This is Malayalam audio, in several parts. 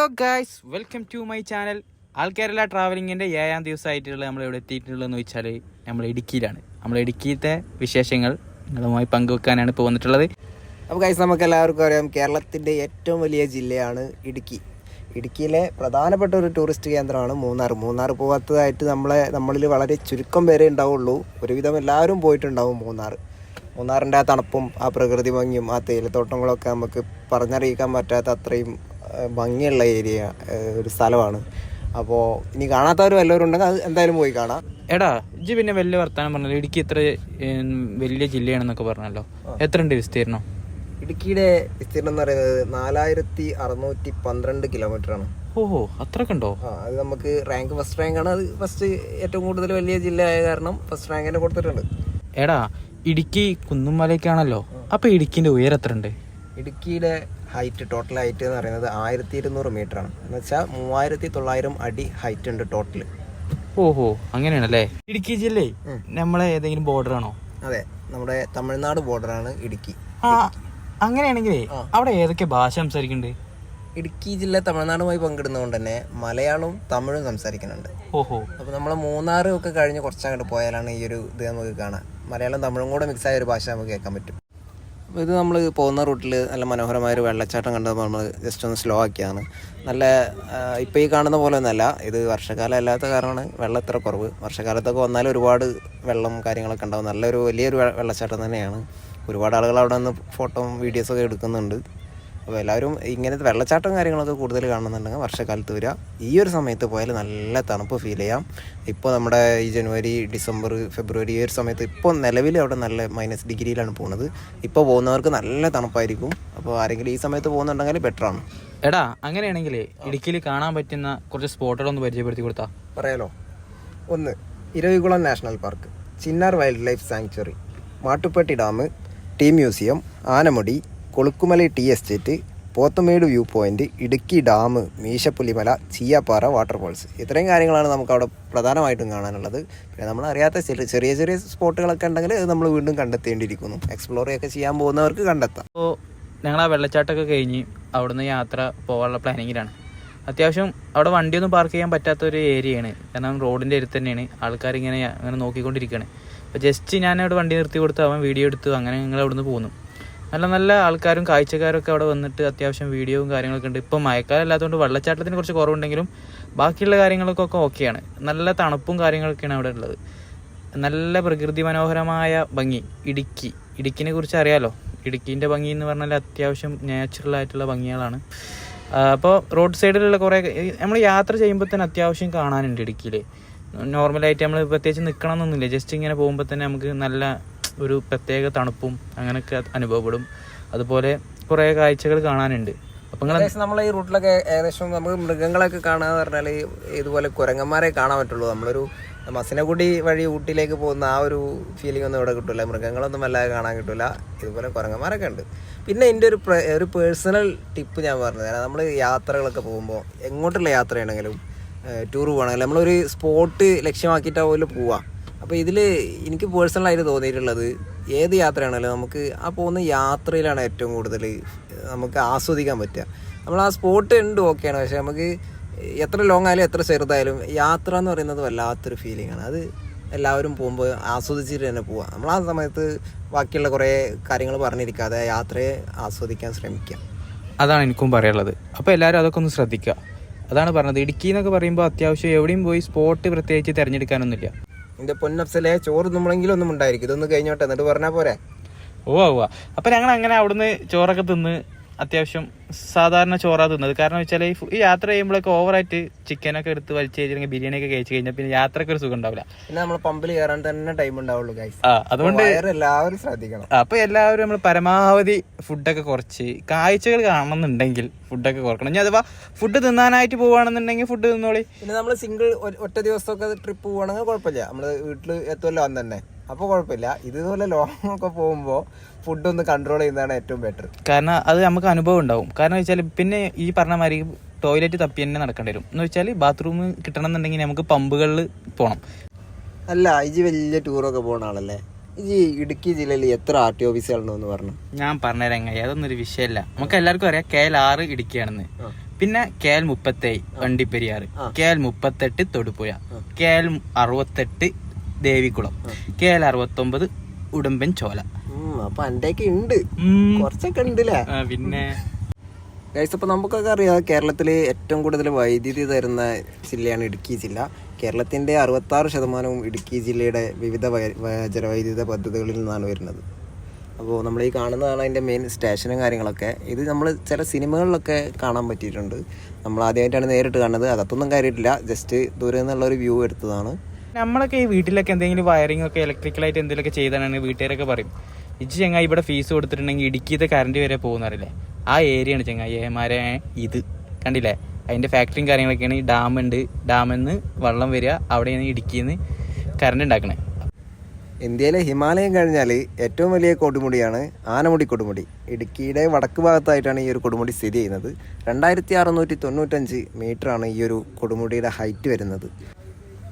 Hello guys welcome to my channel all Kerala ട്രാവലിങ്ങിന്റെ ഏഴാം ദിവസമായിട്ടുള്ള നമ്മൾ ഇവിടെ എത്തിയിട്ടുള്ളതെന്ന് വെച്ചാൽ നമ്മൾ ഇടുക്കിയിലാണ്. നമ്മൾ ഇടുക്കിയിലത്തെ വിശേഷങ്ങൾ നിങ്ങളുമായി പങ്കുവെക്കാനാണ് ഇപ്പോൾ വന്നിട്ടുള്ളത്. അപ്പോൾ ഗൈസ് നമുക്ക് എല്ലാവർക്കും അറിയാം കേരളത്തിന്റെ ഏറ്റവും വലിയ ജില്ലയാണ് ഇടുക്കി. ഇടുക്കിയിലെ പ്രധാനപ്പെട്ട ഒരു ടൂറിസ്റ്റ് കേന്ദ്രമാണ് മൂന്നാർ. മൂന്നാർ പോകാത്തതായിട്ട് നമ്മളെ നമ്മളിൽ വളരെ ചുരുക്കം പേരെ ഉണ്ടാവുള്ളൂ. ഒരുവിധം എല്ലാവരും പോയിട്ടുണ്ടാവും മൂന്നാർ. മൂന്നാറിന്റെ ആ തണുപ്പും ആ പ്രകൃതി ഭംഗിയും ആ തേയിലത്തോട്ടങ്ങളൊക്കെ നമുക്ക് പറഞ്ഞറിയിക്കാൻ പറ്റാത്ത അത്രയും ഭംഗിയുള്ള ഏരിയ ഒരു സ്ഥലമാണ്. അപ്പോൾ ഇനി കാണാത്തവർ വല്ലവരും ഉണ്ടെങ്കിൽ അത് എന്തായാലും പോയി കാണാം. എടാ ഇജ്ജ് പിന്നെ വലിയ വർത്തമാനം പറഞ്ഞല്ലോ. ഇടുക്കി ഇത്ര വലിയ ജില്ലയാണെന്നൊക്കെ പറഞ്ഞല്ലോ. എത്ര ഉണ്ട് വിസ്തീർണം ഇടുക്കിയുടെ വിസ്തീർണം എന്ന് പറയുന്നത് നാലായിരത്തി അറുന്നൂറ്റി പന്ത്രണ്ട് കിലോമീറ്റർ ആണ്. ഓഹോ അത്രയൊക്കെ ഉണ്ടോ? ആ അത് നമുക്ക് റാങ്ക് ഫസ്റ്റ് റാങ്ക് ആണ്. അത് ഫസ്റ്റ് ഏറ്റവും കൂടുതൽ വലിയ ജില്ല ആയ കാരണം ഫസ്റ്റ് റാങ്ക് തന്നെ കൊടുത്തിട്ടുണ്ട്. എടാ ഇടുക്കി കുന്നുമലയ്ക്കാണല്ലോ. അപ്പൊ ഇടുക്കിന്റെ ഉയരം എത്ര ഉണ്ട് ഇടുക്കിയുടെ ഹൈറ്റ് ടോട്ടൽ ഹൈറ്റ് എന്ന് പറയുന്നത് ആയിരത്തി ഇരുന്നൂറ് മീറ്റർ ആണ്. എന്ന് വെച്ചാൽ മൂവായിരത്തി തൊള്ളായിരം അടി ഹൈറ്റ് ഉണ്ട് ടോട്ടൽ ഓഹോ അങ്ങനെയാണല്ലേ? ഇടുക്കി ജില്ലേ നമ്മളെ ഏതെങ്കിലും ബോർഡർ ആണോ? അതെ നമ്മുടെ തമിഴ്നാട് ബോർഡറാണ് ഇടുക്കി. ആ അങ്ങനെയാണെങ്കിലേ അവിടെ ഏതൊക്കെ ഭാഷ സംസാരിക്കുന്നുണ്ട്? ഇടുക്കി ജില്ല തമിഴ്നാടുമായി പങ്കിടുന്നതുകൊണ്ട് തന്നെ മലയാളവും തമിഴും സംസാരിക്കുന്നുണ്ട്. ഓഹോ. അപ്പോൾ നമ്മൾ മൂന്നാറും ഒക്കെ കഴിഞ്ഞ് കുറച്ചങ്ങോട്ട് പോയാലാണ് ഈ ഒരു ഇത് നമുക്ക് കാണാം മലയാളം തമിഴും കൂടെ മിക്സ് ആയ ഒരു ഭാഷ നമുക്ക് കേൾക്കാൻ പറ്റും. ഇത് നമ്മൾ പോകുന്ന റൂട്ടിൽ നല്ല മനോഹരമായ ഒരു വെള്ളച്ചാട്ടം കണ്ടപ്പോൾ നമ്മൾ ജസ്റ്റ് ഒന്ന് സ്ലോ ആക്കിയാണ് നല്ല ഇപ്പോൾ ഈ കാണുന്ന പോലെ ഒന്നല്ല. ഇത് വർഷക്കാലം അല്ലാത്ത കാരണമാണ് വെള്ളം ഇത്ര കുറവ്. വർഷക്കാലത്തൊക്കെ വന്നാൽ ഒരുപാട് വെള്ളം കാര്യങ്ങളൊക്കെ ഉണ്ടാവും. നല്ലൊരു വലിയൊരു വെള്ളച്ചാട്ടം തന്നെയാണ്. ഒരുപാട് ആളുകൾ അവിടെ നിന്ന് ഫോട്ടോയും വീഡിയോസൊക്കെ എടുക്കുന്നുണ്ട്. അപ്പോൾ എല്ലാവരും ഇങ്ങനത്തെ വെള്ളച്ചാട്ടം കാര്യങ്ങളൊക്കെ കൂടുതൽ കാണുന്നുണ്ടെങ്കിൽ വർഷക്കാലത്ത് വരിക. ഈ ഒരു സമയത്ത് പോയാൽ നല്ല തണുപ്പ് ഫീൽ ചെയ്യാം. ഇപ്പോൾ നമ്മുടെ ഈ ജനുവരി ഡിസംബർ ഫെബ്രുവരി ഈ ഒരു സമയത്ത് ഇപ്പോൾ നിലവിൽ അവിടെ നല്ല മൈനസ് ഡിഗ്രിയിലാണ് പോകുന്നത്. ഇപ്പോൾ പോകുന്നവർക്ക് നല്ല തണുപ്പായിരിക്കും. അപ്പോൾ ആരെങ്കിലും ഈ സമയത്ത് പോകുന്നുണ്ടെങ്കിൽ ബെറ്ററാണ് എടാ അങ്ങനെയാണെങ്കിൽ ഇടുക്കിയിൽ കാണാൻ പറ്റുന്ന കുറച്ച് സ്പോട്ടുകളൊന്ന് പരിചയപ്പെടുത്തി കൊടുത്താ. പറയാലോ? ഒന്ന് Eravikulam national park Chinnar wildlife sanctuary Mattupetty dam tea museum Anamudi Kolukkumalai tea estate Pothamedu view point Idukki dam Meesapulimala Cheeyappara waterfalls. ഇത്രയും കാര്യങ്ങളാണ് നമുക്ക് അവിടെ പ്രധാനമായിട്ടും കാണാനുള്ളത്. പിന്നെ നമ്മൾ അറിയാത്ത ചെറിയ ചെറിയ സ്പോട്ടുകളൊക്കെ ഉണ്ടെങ്കിൽ അത് നമ്മൾ വീണ്ടും കണ്ടെത്തേണ്ടിയിരിക്കുന്നു. എക്സ്പ്ലോർ ഒക്കെ ചെയ്യാൻ പോകുന്നവർക്ക് കണ്ടെത്താം. അപ്പോൾ ഞങ്ങൾ ആ വെള്ളച്ചാട്ടമൊക്കെ കഴിഞ്ഞ് അവിടുന്ന് യാത്ര പോകാനുള്ള പ്ലാനിങ്ങിലാണ്. അത്യാവശ്യം അവിടെ വണ്ടിയൊന്നും പാർക്ക് ചെയ്യാൻ പറ്റാത്ത ഒരു ഏരിയയാണ്. കാരണം റോഡിന്റെ അടുത്ത് തന്നെയാണ്. ആൾക്കാരിങ്ങനെ അങ്ങനെ നോക്കിക്കൊണ്ടിരിക്കുകയാണ്. അപ്പോൾ ജസ്റ്റ് ഞാൻ അവിടെ വണ്ടി നിർത്തി കൊടുത്ത് അവൻ വീഡിയോ എടുത്തു അങ്ങനെ ഞങ്ങൾ അവിടുന്ന് പോന്നു. നല്ല നല്ല ആൾക്കാരും കാഴ്ചക്കാരൊക്കെ അവിടെ വന്നിട്ട് അത്യാവശ്യം വീഡിയോയും കാര്യങ്ങളൊക്കെ ഉണ്ട്. ഇപ്പം മഴക്കാലം അല്ലാത്തതുകൊണ്ട് വെള്ളച്ചാട്ടത്തിന് കുറച്ച് കുറവുണ്ടെങ്കിലും ബാക്കിയുള്ള കാര്യങ്ങൾക്കൊക്കെ ഓക്കെയാണ്. നല്ല തണുപ്പും കാര്യങ്ങളൊക്കെയാണ് അവിടെ ഉള്ളത്. നല്ല പ്രകൃതി മനോഹരമായ ഭംഗി. ഇടുക്കി. ഇടുക്കിനെ കുറിച്ച് അറിയാലോ? ഇടുക്കീന്റെ ഭംഗി എന്ന് പറഞ്ഞാൽ അത്യാവശ്യം നാച്ചുറൽ ആയിട്ടുള്ള ഭംഗികളാണ്. അപ്പോൾ റോഡ് സൈഡിലുള്ള കുറേ നമ്മൾ യാത്ര ചെയ്യുമ്പോൾ തന്നെ അത്യാവശ്യം കാണാനുണ്ട് ഇടുക്കിയിൽ നോർമലായിട്ട് നമ്മൾ പ്രത്യേകിച്ച് നിൽക്കണമെന്നൊന്നുമില്ല ജസ്റ്റ് ഇങ്ങനെ പോകുമ്പോൾ തന്നെ നമുക്ക് നല്ല ഒരു പ്രത്യേക തണുപ്പും അങ്ങനെയൊക്കെ അനുഭവപ്പെടും. അതുപോലെ കുറേ കാഴ്ചകൾ കാണാനുണ്ട്. അപ്പൊ നമ്മൾ ഈ റൂട്ടിലൊക്കെ ഏകദേശം നമുക്ക് മൃഗങ്ങളൊക്കെ കാണാന്ന് പറഞ്ഞാൽ ഇതുപോലെ കുരങ്ങന്മാരെ കാണാൻ പറ്റുള്ളൂ. നമ്മളൊരു മസിനകുടി വഴി ഊട്ടിയിലേക്ക് പോകുന്ന ആ ഒരു ഫീലിംഗ് ഒന്നും ഇവിടെ കിട്ടില്ല മൃഗങ്ങളൊന്നും വല്ലാതെ കാണാൻ കിട്ടില്ല ഇതുപോലെ കുരങ്ങന്മാരൊക്കെ ഉണ്ട്. പിന്നെ എന്റെ ഒരു ഒരു പേഴ്സണൽ ടിപ്പ് ഞാൻ പറഞ്ഞു തരാം നമ്മൾ യാത്രകളൊക്കെ പോകുമ്പോൾ എങ്ങോട്ടുള്ള യാത്രയാണെങ്കിലും ടൂർ പോകണമെങ്കിലും നമ്മളൊരു സ്പോട്ട് ലക്ഷ്യമാക്കിയിട്ടാ പോലും പോവാം. അപ്പോൾ ഇതിൽ എനിക്ക് പേഴ്സണലായിട്ട് തോന്നിയിട്ടുള്ളത് ഏത് യാത്രയാണല്ലോ നമുക്ക് ആ പോകുന്ന യാത്രയിലാണ് ഏറ്റവും കൂടുതൽ നമുക്ക് ആസ്വദിക്കാൻ പറ്റുക. നമ്മൾ ആ സ്പോട്ട് ഉണ്ട് ഓക്കെയാണ് പക്ഷെ നമുക്ക് എത്ര ലോങ് ആയാലും എത്ര ചെറുതായാലും യാത്ര എന്ന് പറയുന്നത് വല്ലാത്തൊരു ഫീലിംഗ് ആണ്. അത് എല്ലാവരും പോകുമ്പോൾ ആസ്വദിച്ചിട്ട് തന്നെ പോവുക നമ്മൾ ആ സമയത്ത് ബാക്കിയുള്ള കുറേ കാര്യങ്ങൾ പറഞ്ഞിരിക്കാതെ യാത്രയെ ആസ്വദിക്കാൻ ശ്രമിക്കാം. അതാണ് എനിക്കും പറയാനുള്ളത്. അപ്പോൾ എല്ലാവരും അതൊക്കെ ഒന്ന് ശ്രദ്ധിക്കുക അതാണ് പറഞ്ഞത്. ഇടുക്കി എന്നൊക്കെ പറയുമ്പോൾ അത്യാവശ്യം എവിടെയും പോയി സ്പോട്ട് പ്രത്യേകിച്ച് തിരഞ്ഞെടുക്കാനൊന്നുമില്ല. എന്റെ പൊന്നപ്സലേ ചോറ് നമ്മളെങ്കിലും ഒന്നും ഉണ്ടായിരിക്കും. ഇതൊന്ന് കഴിഞ്ഞോട്ടെ. എന്നിട്ട് പറഞ്ഞാ പോരെ. ഓ ഓ അപ്പൊ ഞങ്ങൾ അങ്ങനെ അവിടുന്ന് ചോറൊക്കെ തിന്ന് അത്യാവശ്യം സാധാരണ ചോറാ തിന്നത്. കാരണം വെച്ചാൽ ഈ യാത്ര ചെയ്യുമ്പോഴൊക്കെ ഓവറായിട്ട് ചിക്കനൊക്കെ എടുത്ത് വലിച്ചു കഴിഞ്ഞാൽ ബിരിയാണി ഒക്കെ കഴിച്ചു കഴിഞ്ഞാൽ പിന്നെ യാത്രയ്ക്ക് ഒരു സുഖം ഉണ്ടാവില്ല പിന്നെ നമ്മൾ പമ്പിൽ കയറാൻ തന്നെ ടൈം ഉണ്ടാവുള്ളൂ അതുകൊണ്ട് എല്ലാവരും ശ്രദ്ധിക്കണം. അപ്പൊ എല്ലാവരും നമ്മൾ പരമാവധി ഫുഡൊക്കെ കുറച്ച് കാഴ്ചകൾ കാണണമെന്നുണ്ടെങ്കിൽ ഫുഡൊക്കെ കുറക്കണം. ഇനി അഥവാ ഫുഡ് തിന്നാനായിട്ട് പോവുകയാണെന്നുണ്ടെങ്കിൽ ഫുഡ് തിന്നോളി. പിന്നെ നമ്മൾ സിംഗിൾ ഒറ്റ ദിവസമൊക്കെ ട്രിപ്പ് പോവാണെങ്കിൽ കുഴപ്പമില്ല. നമ്മൾ വീട്ടിൽ എത്തുമല്ലോ അന്ന് തന്നെ. അപ്പോൾ കുഴപ്പമില്ല. ഇതുപോലെ ലോങ് ഒക്കെ പോകുമ്പോൾ ഫുഡ് ഒന്ന് കൺട്രോൾ ചെയ്യുന്നതാണ് ഏറ്റവും ബെറ്റർ കാരണം അത് നമുക്ക് അനുഭവം ഉണ്ടാവും. കാരണം വെച്ചാൽ പിന്നെ ഈ പറഞ്ഞ മാതിരി ടോയ്ലറ്റ് തപ്പി തന്നെ നടക്കേണ്ടി വരും. എന്ന് വെച്ചാൽ ബാത്റൂം കിട്ടണം എന്നുണ്ടെങ്കിൽ നമുക്ക് പമ്പുകളിൽ പോകണം അല്ല ഇജി വലിയ ടൂറൊക്കെ പോകുന്ന ആളല്ലേ? ഇജി ഇടുക്കി ജില്ലയിൽ എത്ര ആർ ടി ഓഫീസുകളുണ്ടെന്ന് പറഞ്ഞു? ഞാൻ പറഞ്ഞുതരാം എങ്ങനെ അതൊന്നും ഒരു വിഷയമല്ല നമുക്ക് എല്ലാവർക്കും അറിയാം കെ എൽ ആറ് ഇടുക്കിയാണെന്ന്. പിന്നെ കെ എൽ മുപ്പത്തേഴ് വണ്ടിപ്പെരിയാറ്. കെ എൽ മുപ്പത്തെട്ട് തൊടുപുഴ. കെ എൽ അറുപത്തെട്ട് ദേവികുളം. കെ എൽ അറുപത്തൊമ്പത് ഉടുമ്പൻ ചോല. അപ്പൊ അന്റെയൊക്കെ ഉണ്ട്. കുറച്ചൊക്കെ ഉണ്ടല്ലേ പിന്നെ? ഗൈസ് അപ്പോൾ നമുക്കൊക്കെ അറിയാം കേരളത്തിൽ ഏറ്റവും കൂടുതൽ വൈദ്യുതി തരുന്ന ജില്ലയാണ് ഇടുക്കി ജില്ല. കേരളത്തിന്റെ അറുപത്താറ് ശതമാനവും ഇടുക്കി ജില്ലയുടെ വിവിധ ജലവൈദ്യുത പദ്ധതികളിൽ നിന്നാണ് വരുന്നത്. അപ്പോൾ നമ്മൾ ഈ കാണുന്നതാണ് അതിന്റെ മെയിൻ സ്റ്റേഷനും കാര്യങ്ങളൊക്കെ. ഇത് നമ്മൾ ചില സിനിമകളിലൊക്കെ കാണാൻ പറ്റിയിട്ടുണ്ട്. നമ്മൾ ആദ്യമായിട്ടാണ് നേരിട്ട് കാണുന്നത്. അകത്തൊന്നും കയറിയിട്ടില്ല. ജസ്റ്റ് ദൂരെ നിന്നുള്ള ഒരു വ്യൂ എടുത്തതാണ്. നമ്മളൊക്കെ ഈ വീട്ടിലൊക്കെ എന്തെങ്കിലും വയറിംഗ് ഒക്കെ ഇലക്ട്രിക്കലായിട്ട് എന്തെങ്കിലുമൊക്കെ ചെയ്താണ് വീട്ടുകാരൊക്കെ പറയും. ഇത് ചെങ്ങായി ഇവിടെ ഫീസ് കൊടുത്തിട്ടുണ്ടെങ്കിൽ ഇടുക്കിയത്തെ കറണ്ട് വരെ പോകുന്നറിയില്ലേ ആ ഏരിയയാണ് ചെങ്ങായി. ഏമാരെ ഇത്. കണ്ടില്ലേ? അതിന്റെ ഫാക്ടറിയും കാര്യങ്ങളൊക്കെയാണ് ഈ ഡാം ഉണ്ട്. ഡാമിൽ നിന്ന് വെള്ളം വരിക. അവിടെയാണ് ഇടുക്കിയിൽ നിന്ന് കറണ്ട് ഉണ്ടാക്കണേ. ഇന്ത്യയിലെ ഹിമാലയം കഴിഞ്ഞാൽ ഏറ്റവും വലിയ കൊടുമുടിയാണ് ആനമുടി കൊടുമുടി. ഇടുക്കിയുടെ വടക്ക് ഭാഗത്തായിട്ടാണ് ഈ ഒരു കൊടുമുടി സ്ഥിതി ചെയ്യുന്നത്. രണ്ടായിരത്തി അറുന്നൂറ്റി തൊണ്ണൂറ്റഞ്ച് മീറ്ററാണ് ഈ ഒരു കൊടുമുടിയുടെ ഹൈറ്റ് വരുന്നത്.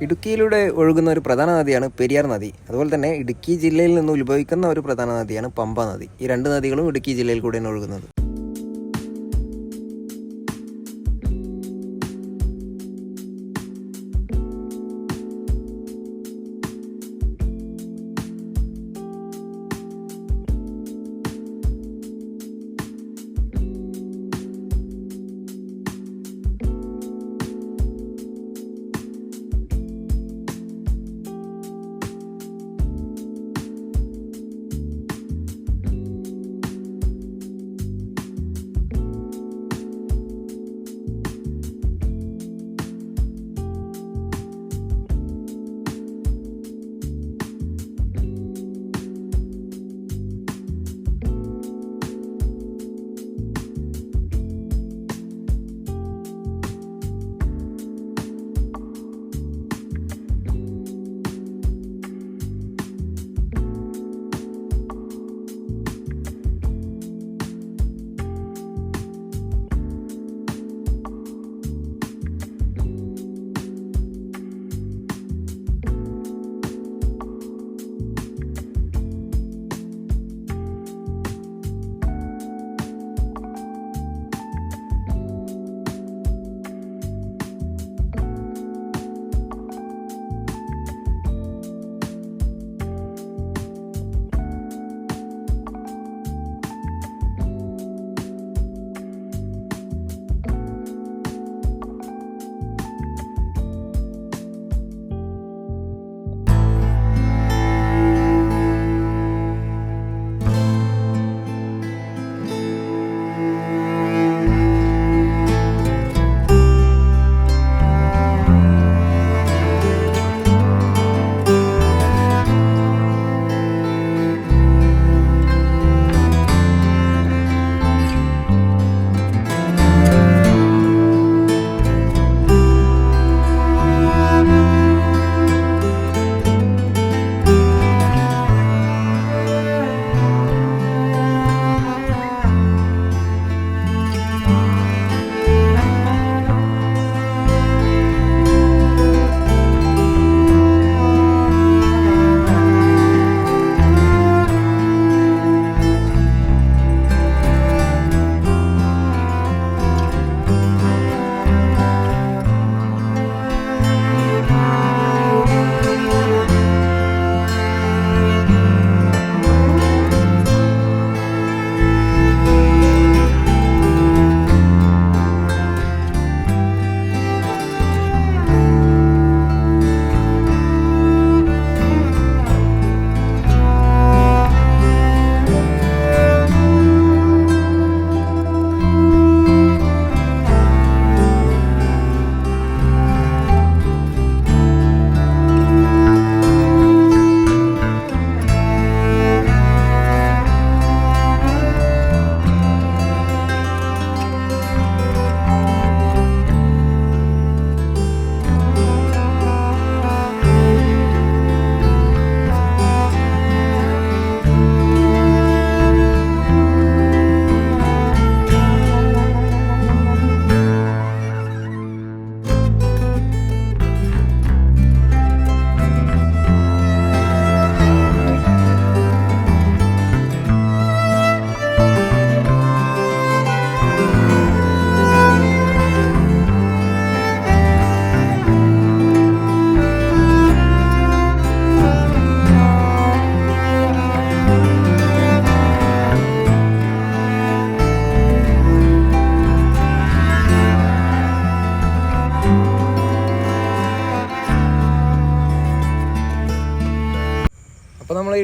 ഇടുക്കിയിലൂടെ ഒഴുകുന്ന ഒരു പ്രധാന നദിയാണ് പെരിയാർ നദി. അതുപോലെ തന്നെ ഇടുക്കി ജില്ലയിൽ നിന്ന് ഉത്ഭവിക്കുന്ന ഒരു പ്രധാന നദിയാണ് പമ്പ നദി. ഈ രണ്ട് നദികളും ഇടുക്കി ജില്ലയിൽ കൂടെയാണ് ഒഴുകുന്നത്.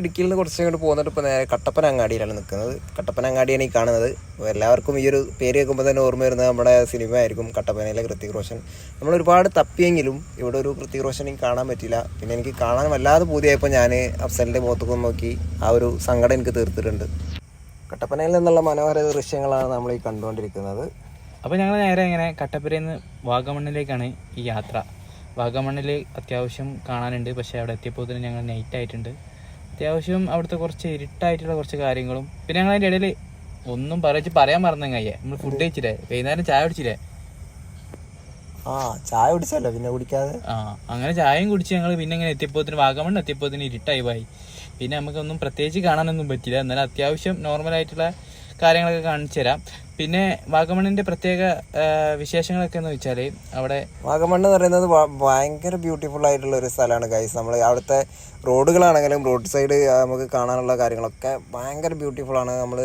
ഇടുക്കിയിൽ നിന്ന് കുറച്ച് ഇങ്ങോട്ട് പോകുന്നിട്ട് ഇപ്പോൾ നേരെ കട്ടപ്പന അങ്ങാടിയിലാണ് നിൽക്കുന്നത്. കട്ടപ്പന അങ്ങാടിയാണ് ഈ കാണുന്നത്. എല്ലാവർക്കും ഈ ഒരു പേര് കേൾക്കുമ്പോൾ തന്നെ ഓർമ്മ വരുന്നത് നമ്മുടെ സിനിമ ആയിരിക്കും കട്ടപ്പനയിലെ കൃത്തിക് റോഷൻ. നമ്മൾ ഒരുപാട് തപ്പിയെങ്കിലും ഇവിടെ ഒരു കൃത്തിക് റോഷൻ എനിക്ക് കാണാൻ പറ്റില്ല പിന്നെ എനിക്ക് കാണാൻ വല്ലാതെ പൂതിയായപ്പോൾ ഞാൻ അഫ്സലിന്റെ മുഖത്തൊക്കെ നോക്കി ആ ഒരു സങ്കടം എനിക്ക് തീർത്തിട്ടുണ്ട്. കട്ടപ്പനയിൽ നിന്നുള്ള മനോഹര ദൃശ്യങ്ങളാണ് നമ്മൾ ഈ കണ്ടുകൊണ്ടിരിക്കുന്നത്. അപ്പോൾ ഞങ്ങൾ നേരെ ഇങ്ങനെ കട്ടപ്പനയിൽ നിന്ന് വാഗമണ്ണിലേക്കാണ് ഈ യാത്ര. വാഗമണ്ണിൽ അത്യാവശ്യം കാണാനുണ്ട്. പക്ഷേ അവിടെ എത്തിയപ്പോൾ തന്നെ ഞങ്ങൾ നൈറ്റ് ആയിട്ടുണ്ട്. അത്യാവശ്യം അവിടുത്തെ കുറച്ച് ഇരുട്ടായിട്ടുള്ള കുറച്ച് കാര്യങ്ങളും. പിന്നെ ഞങ്ങൾ അതിന്റെ ഇടയിൽ ഒന്നും പറയിച്ച് പറയാൻ മറന്നു നമ്മൾ ഫുഡ് കഴിച്ചില്ലേ? വൈകുന്നേരം ചായ കുടിച്ചില്ലേ? ആ ചായ കുടിച്ചല്ലോ പിന്നെ കുടിക്കാതെ? ആ അങ്ങനെ ചായയും കുടിച്ച് ഞങ്ങൾ പിന്നെ ഇങ്ങനെ എത്തിയപ്പോത്തിന് വാഗമണ് എത്തിയപ്പോത്തിന് ഇരുട്ടായി പോയി. പിന്നെ നമുക്കൊന്നും പ്രത്യേകിച്ച് കാണാനൊന്നും പറ്റില്ല എന്നാലും അത്യാവശ്യം നോർമൽ ആയിട്ടുള്ള കാര്യങ്ങളൊക്കെ കാണിച്ചു തരാം. പിന്നെ വാഗമണ്ണിന്റെ പ്രത്യേക വിശേഷങ്ങളൊക്കെ എന്ന് വെച്ചാൽ അവിടെ വാഗമണ്ണ് എന്ന് പറയുന്നത് ഭയങ്കര ബ്യൂട്ടിഫുൾ ആയിട്ടുള്ള ഒരു സ്ഥലമാണ് ഗൈസ് നമ്മൾ അവിടുത്തെ റോഡുകളാണെങ്കിലും റോഡ് സൈഡ് നമുക്ക് കാണാനുള്ള കാര്യങ്ങളൊക്കെ ഭയങ്കര ബ്യൂട്ടിഫുൾ ആണ്. നമ്മൾ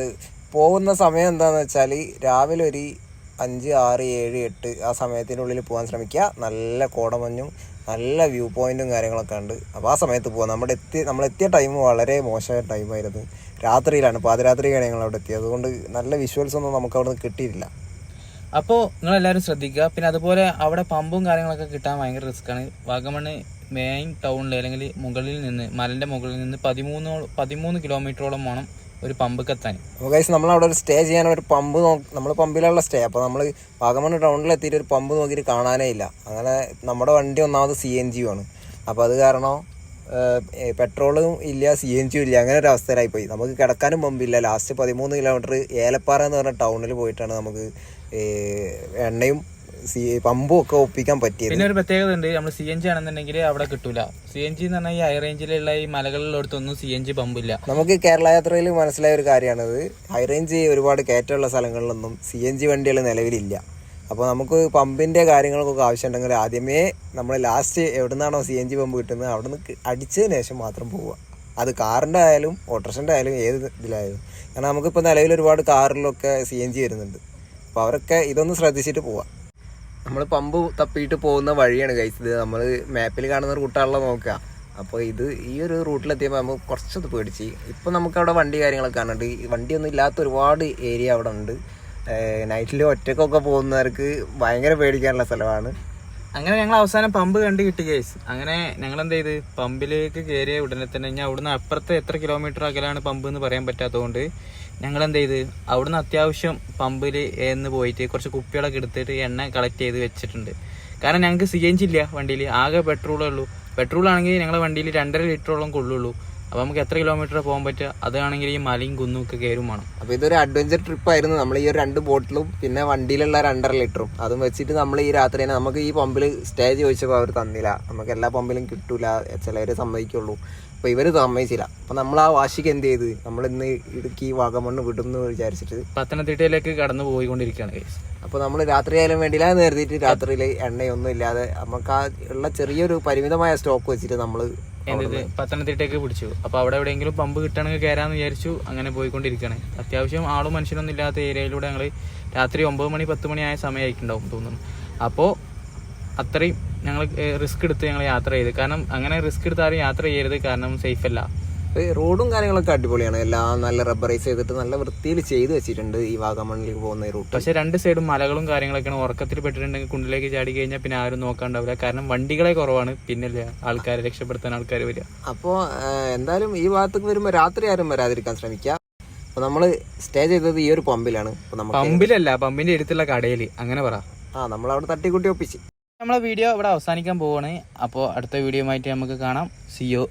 പോകുന്ന സമയം എന്താണെന്ന് വെച്ചാൽ രാവിലെ ഒരു അഞ്ച് ആറ് ഏഴ് എട്ട് ആ സമയത്തിനുള്ളിൽ പോകാൻ ശ്രമിക്കുക. നല്ല കോടമഞ്ഞും നല്ല വ്യൂ പോയിന്റും കാര്യങ്ങളൊക്കെ ഉണ്ട്. അപ്പോൾ ആ സമയത്ത് പോകാം നമ്മുടെ എത്തി നമ്മളെത്തിയ ടൈം വളരെ മോശമായ ടൈമായിരുന്നു രാത്രിയിലാണ്. പാതിരാത്രിയാണ് ഞങ്ങൾ അവിടെ എത്തിയത്. അതുകൊണ്ട് നല്ല വിഷ്വൽസ് ഒന്നും നമുക്ക് അവിടെ നിന്ന് കിട്ടിയിട്ടില്ല. അപ്പോൾ നിങ്ങൾ എല്ലാവരും ശ്രദ്ധിക്കുക. പിന്നെ അതുപോലെ അവിടെ പമ്പും കാര്യങ്ങളൊക്കെ കിട്ടാൻ ഭയങ്കര റിസ്ക്കാണ് വാഗമണ് മെയിൻ ടൗണിൽ അല്ലെങ്കിൽ മുകളിൽ നിന്ന് മലന്റെ മുകളിൽ നിന്ന് പതിമൂന്നോ പതിമൂന്ന് കിലോമീറ്ററോളം വേണം ഒരു പമ്പ് എത്താൻ. അപ്പോൾ ഗൈസ് നമ്മൾ അവിടെ ഒരു സ്റ്റേ ചെയ്യാൻ ഒരു പമ്പ് നോക്കി നമ്മൾ പമ്പിലുള്ള സ്റ്റേ അപ്പോൾ നമ്മൾ വാഗമൺ ടൗണിൽ എത്തിയിട്ട് ഒരു പമ്പ് നോക്കിയിട്ട് കാണാനേ ഇല്ല. അങ്ങനെ നമ്മുടെ വണ്ടി ഒന്നാമത് സി എൻ ജി ആണ്. അപ്പോൾ അത് കാരണം പെട്രോളും ഇല്ല സി എൻ ജിയും ഇല്ല. അങ്ങനെ ഒരു അവസ്ഥയിലായി പോയി. നമുക്ക് കിടക്കാനും പമ്പില്ല. ലാസ്റ്റ് പതിമൂന്ന് കിലോമീറ്റർ ഏലപ്പാറ എന്ന് പറഞ്ഞ ടൗണിൽ പോയിട്ടാണ് നമുക്ക് എണ്ണയും പമ്പും ഒക്കെ ഒപ്പിക്കാൻ പറ്റിയത്. പിന്നെ ഒരു പ്രത്യേകത ഉണ്ട്. നമ്മൾ സി എൻ ജി ആണെന്നുണ്ടെങ്കിൽ അവിടെ കിട്ടൂല. സി എൻ ജി എന്ന് പറഞ്ഞാൽ ഈ ഹൈ റേഞ്ചിലുള്ള ഈ മലകളിലടുത്തൊന്നും സി എൻ ജി പമ്പില്ല. നമുക്ക് കേരള യാത്രയിൽ മനസ്സിലായ ഒരു കാര്യമാണത്. ഹൈ റേഞ്ച് ഒരുപാട് കയറ്റമുള്ള സ്ഥലങ്ങളിലൊന്നും സി എൻ ജി വണ്ടികൾ നിലവിലില്ല. അപ്പോൾ നമുക്ക് പമ്പിന്റെ കാര്യങ്ങൾക്കൊക്കെ ആവശ്യമുണ്ടെങ്കിൽ ആദ്യമേ നമ്മൾ ലാസ്റ്റ് എവിടെ നിന്നാണോ സി എൻ ജി പമ്പ് കിട്ടുന്നത് അവിടെ നിന്ന് അടിച്ചതിന് ശേഷം മാത്രം പോവുക. അത് കാറിന്റെ ആയാലും ഓട്ടോറിക്ഷന്റെ ആയാലും ഏത് ഇതിലായാലും. കാരണം നമുക്കിപ്പോൾ നിലവിൽ ഒരുപാട് കാറിലൊക്കെ സി എൻ ജി വരുന്നുണ്ട്. അപ്പോൾ അവരൊക്കെ ഇതൊന്ന് ശ്രദ്ധിച്ചിട്ട് പോവാം നമ്മൾ പമ്പ് തപ്പിയിട്ട് പോകുന്ന വഴിയാണ് കഴിച്ചത് നമ്മൾ മാപ്പിൽ കാണുന്ന റൂട്ടാണല്ലോ നോക്കുക. അപ്പോൾ ഇത് ഈ ഒരു റൂട്ടിലെത്തിയപ്പോൾ നമുക്ക് കുറച്ചൊന്ന് പേടിച്ച്. ഇപ്പം നമുക്ക് അവിടെ വണ്ടി കാര്യങ്ങളൊക്കെ കാണുന്നുണ്ട്. വണ്ടിയൊന്നും ഇല്ലാത്ത ഒരുപാട് ഏരിയ അവിടെ ഉണ്ട്. നൈറ്റിൽ ഒറ്റക്കൊക്കെ പോകുന്നവർക്ക് ഭയങ്കര പേടിക്കാനുള്ള സ്ഥലമാണ്. അങ്ങനെ ഞങ്ങൾ അവസാനം പമ്പ് കണ്ട് കിട്ടി കേസ് അങ്ങനെ ഞങ്ങൾ എന്ത് ചെയ്ത്? പമ്പിലേക്ക് കയറിയ ഉടനെ തന്നെ ഞാൻ അവിടുന്ന് അപ്പുറത്തെ എത്ര കിലോമീറ്റർ അകലാണ് പമ്പ് എന്ന് പറയാൻ പറ്റാത്തതുകൊണ്ട് ഞങ്ങൾ എന്ത് ചെയ്ത് അവിടുന്ന് അത്യാവശ്യം പമ്പിൽ എന്ന് പോയിട്ട് കുറച്ച് കുപ്പികളൊക്കെ എടുത്തിട്ട് എണ്ണ കളക്ട് ചെയ്ത് വെച്ചിട്ടുണ്ട്. കാരണം ഞങ്ങൾക്ക് സി എൻ ജി ഇല്ല വണ്ടിയിൽ ആകെ പെട്രോളേ ഉള്ളൂ. പെട്രോൾ ആണെങ്കിൽ ഞങ്ങളുടെ വണ്ടിയിൽ രണ്ടര ലിറ്ററോളം കൊള്ളുള്ളൂ. അപ്പോൾ നമുക്ക് എത്ര കിലോമീറ്റർ പോകാൻ പറ്റുക അതാണെങ്കിൽ ഈ മലയും കുന്നും ഒക്കെ കയറും വേണം. അപ്പോൾ ഇതൊരു അഡ്വഞ്ചർ ട്രിപ്പ് ആയിരുന്നു നമ്മൾ ഈ ഒരു രണ്ട് ബോട്ടിലും പിന്നെ വണ്ടിയിലുള്ള രണ്ടര ലിറ്ററും. അതും വെച്ചിട്ട് നമ്മൾ ഈ രാത്രി തന്നെ നമുക്ക് ഈ പമ്പിൽ സ്റ്റേ ചോദിച്ചപ്പോൾ അവർ തന്നില്ല. നമുക്ക് എല്ലാ പമ്പിലും കിട്ടൂല. ചിലവർ സമ്മതിക്കുള്ളൂ. അപ്പോൾ ഇവർ സമ്മതിച്ചില്ല. അപ്പോൾ നമ്മൾ ആ വാശിക്ക് എന്ത് ചെയ്ത്? നമ്മൾ ഇന്ന് ഇടുക്കി വാഗമണ്ണ് വിടുന്നു വിചാരിച്ചിട്ട്. പത്തനംതിട്ടയിലേക്ക് കടന്നു പോയിക്കൊണ്ടിരിക്കുകയാണ് അപ്പൊ അപ്പോൾ നമ്മൾ രാത്രി ആയാലും വേണ്ടിയില്ല എന്ന് കരുതിയിട്ട് രാത്രിയിൽ എണ്ണയൊന്നും ഇല്ലാതെ നമുക്ക് ആ ഉള്ള ചെറിയൊരു പരിമിതമായ സ്റ്റോക്ക് വെച്ചിട്ട് നമ്മൾ പത്തനംതിട്ടയ്ക്ക് പിടിച്ചു. അപ്പൊ അവിടെ എവിടെയെങ്കിലും പമ്പ് കിട്ടണമെങ്കിൽ കയറാന്ന് വിചാരിച്ചു അങ്ങനെ പോയിക്കൊണ്ടിരിക്കുകയാണ്. അത്യാവശ്യം ആളും മനുഷ്യനൊന്നും ഇല്ലാത്ത ഏരിയയിലൂടെ ഞങ്ങൾ രാത്രി ഒമ്പത് മണി പത്ത് മണി ആയ സമയമായിട്ടുണ്ടാവും തോന്നുന്നു. അപ്പോൾ അത്രയും ഞങ്ങൾ റിസ്ക് എടുത്ത് ഞങ്ങൾ യാത്ര ചെയ്ത്. കാരണം അങ്ങനെ റിസ്ക് എടുത്ത് ആരും യാത്ര ചെയ്യരുത് കാരണം സേഫ് അല്ല. റോഡും കാര്യങ്ങളൊക്കെ അടിപൊളിയാണ്. എല്ലാം നല്ല റബ്ബറൈസ് ചെയ്തിട്ട് നല്ല വൃത്തിയിൽ ചെയ്ത് വെച്ചിട്ടുണ്ട് ഈ വാഗമണ്ണിലേക്ക് പോകുന്ന റൂട്ട് പക്ഷെ രണ്ട് സൈഡും മലകളും കാര്യങ്ങളൊക്കെയാണ് ഉറക്കത്തിൽ പെട്ടിട്ടുണ്ടെങ്കിൽ കുണ്ടിലേക്ക് ചാടി കഴിഞ്ഞാൽ പിന്നെ ആരും നോക്കാണ്ടാവില്ല. കാരണം വണ്ടികളെ കുറവാണ്. പിന്നല്ലേ ആൾക്കാരെ രക്ഷപ്പെടുത്താൻ ആൾക്കാർ വരിക. അപ്പോൾ എന്തായാലും ഈ ഭാഗത്തേക്ക് വരുമ്പോൾ രാത്രി ആരും വരാതിരിക്കാൻ ശ്രമിക്കുക. അപ്പോൾ നമ്മൾ സ്റ്റേ ചെയ്തത് ഈ ഒരു പമ്പിലാണ്. പമ്പിലല്ല പമ്പിന്റെ അടുത്തുള്ള കടയിൽ അങ്ങനെ പറ. ആ നമ്മൾ അവിടെ തട്ടിക്കുട്ടി ഒപ്പിച്ച്. നമ്മളെ വീഡിയോ ഇവിടെ അവസാനിക്കാൻ പോവുകയാണ് അപ്പോൾ അടുത്ത വീഡിയോ ആയിട്ട് നമുക്ക് കാണാം. C U